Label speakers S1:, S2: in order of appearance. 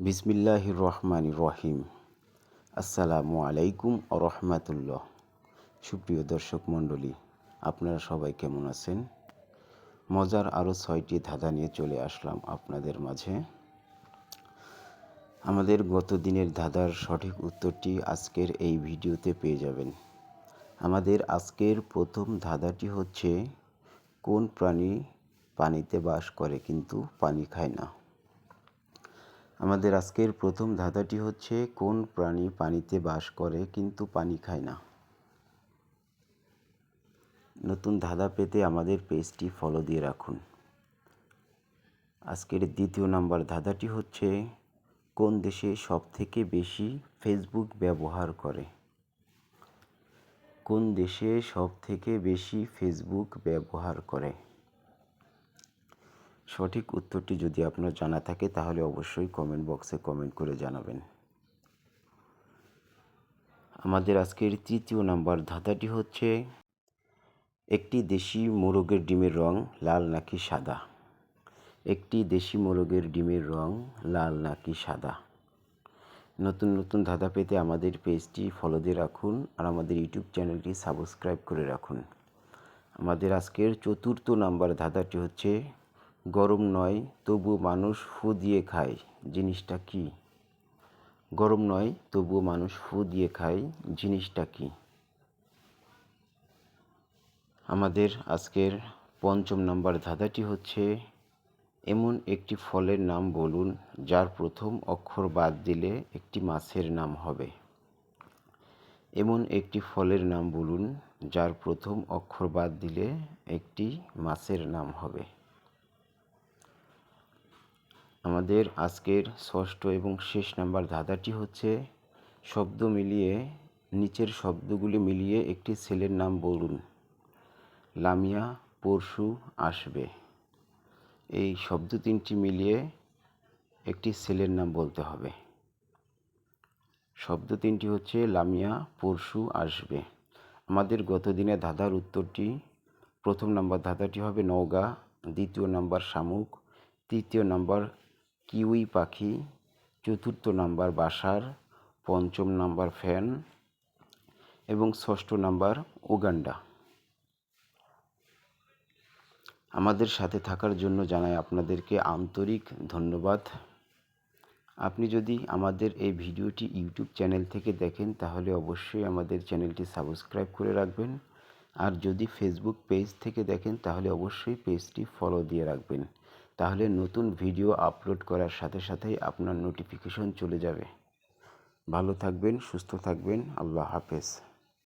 S1: বিসমিল্লাহ রহমান রহিম। আসসালামু আলাইকুম রহমাতুল্লাহ। সুপ্রিয় দর্শক মণ্ডলী, আপনারা সবাই কেমন আছেন? মজার আরও ছয়টি ধাঁধা নিয়ে চলে আসলাম আপনাদের মাঝে। আমাদের গত দিনের ধাঁধার সঠিক উত্তরটি আজকের এই ভিডিওতে পেয়ে যাবেন। আমাদের আজকের প্রথম ধাঁধাটি হচ্ছে, কোন প্রাণী পানিতে বাস করে কিন্তু পানি খায় না? আমাদের আজকের প্রথম ধাঁধাটি হচ্ছে, কোন প্রাণী পানিতে বাস করে কিন্তু পানি খায় না? নতুন ধাঁধা পেতে আমাদের পেজটি ফলো দিয়ে রাখুন। আজকের দ্বিতীয় নাম্বার ধাঁধাটি হচ্ছে, কোন দেশে সবথেকে বেশি ফেসবুক ব্যবহার করে? কোন দেশে সবথেকে বেশি ফেসবুক ব্যবহার করে? সঠিক উত্তরটি যদি আপনার জানা থাকে, তাহলে অবশ্যই কমেন্ট বক্সে কমেন্ট করে জানাবেন। আমাদের আজকের তৃতীয় নাম্বার ধাঁধাটি হচ্ছে, একটি দেশি মোরগের ডিমের রং লাল নাকি সাদা? একটি দেশি মোরগের ডিমের রং লাল নাকি সাদা? নতুন নতুন ধাঁধা পেতে আমাদের পেজটি ফলো দিয়ে রাখুন আর আমাদের ইউটিউব চ্যানেলটি সাবস্ক্রাইব করে রাখুন। আমাদের আজকের চতুর্থ নাম্বার ধাঁধাটি হচ্ছে গরম নয় তবু মানুষ ফু দিয়ে খায়। জিনিসটা কি? গরম নয়, তবুও মানুষ ফু দিয়ে খায়। জিনিসটা কি? আমাদের আজকের পঞ্চম নাম্বার ধাঁধাটি হচ্ছে, এমন একটি ফলের নাম বলুন, যার প্রথম অক্ষর বাদ দিলে একটি মাছের নাম হবে। এমন একটি ফলের নাম বলুন, যার প্রথম অক্ষর বাদ দিলে একটি মাছের নাম হবে। আমাদের আজকের ষষ্ঠ এবং শেষ নাম্বার ধাঁধাটি হচ্ছে শব্দ মিলিয়ে, নিচের শব্দগুলি মিলিয়ে একটি ছেলের নাম বলুন। লামিয়া, পরশু, আসবে। এই শব্দ তিনটি মিলিয়ে একটি ছেলের নাম বলতে হবে। শব্দ তিনটি হচ্ছে লামিয়া, পরশু, আসবে। আমাদের গত দিনে ধাঁধার উত্তরটি, প্রথম নাম্বার ধাঁধাটি হবে নওগাঁ, দ্বিতীয় নাম্বার শামুক, তৃতীয় নাম্বার কিউই পাখি, চতুর্থ নাম্বার বাসার, পঞ্চম নাম্বার ফ্যান এবং ষষ্ঠ নাম্বার উগান্ডা। আমাদের সাথে থাকার জন্য জানাই আপনাদেরকে আন্তরিক ধন্যবাদ। আপনি যদি আমাদের এই ভিডিওটি ইউটিউব চ্যানেল থেকে দেখেন, তাহলে অবশ্যই আমাদের চ্যানেলটি সাবস্ক্রাইব করে রাখবেন। আর যদি ফেসবুক পেজ থেকে দেখেন, তাহলে অবশ্যই পেজটি ফলো দিয়ে রাখবেন। তাহলে নতুন ভিডিও আপলোড করার সাথে সাথেই আপনার নোটিফিকেশন চলে যাবে। ভালো থাকবেন, সুস্থ থাকবেন। আল্লাহ হাফেজ।